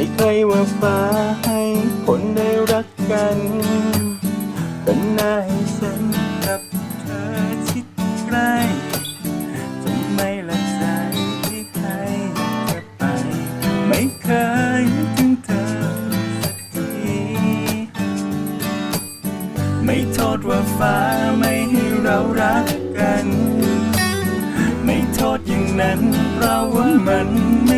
รว่าฟ้าให้คนได้รักกันก็น่าให้ฉันกับเธอชิดใกล้ทำไมละใจที่ให้เธอไป ไม่เคยถึงเธอสักที ไม่โทษว่าฟ้าไม่ให้เรารักกัน ไม่โทษอย่างนั้นเพราะว่ามันไม่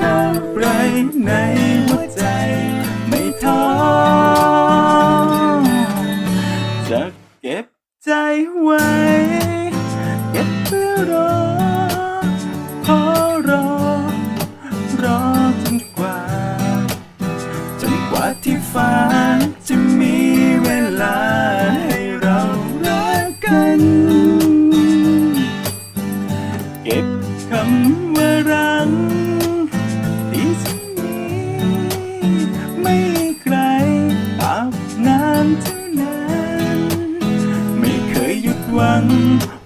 เท่าไรในหัวใจไม่ท้อจะเก็บใจไว้ เก็บเพื่อรอขอรอ รอจนกว่า จนกว่าที่ฟ้าจะมีเวลาให้เรารักกัน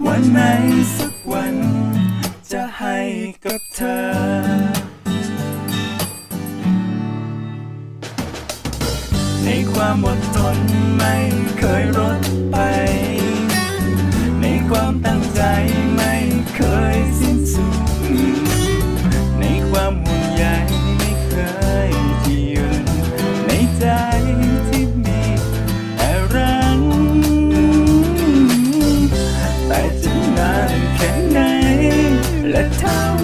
วันไหนสักวัน จะให้กับเธอในความอดทนไม่เคยลดไป ในความตั้งใจไม่เคยสิ้นสุด ในความห่วงใยไม่เคยที่หยุดในใจ não.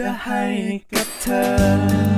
จะให้กับเธอ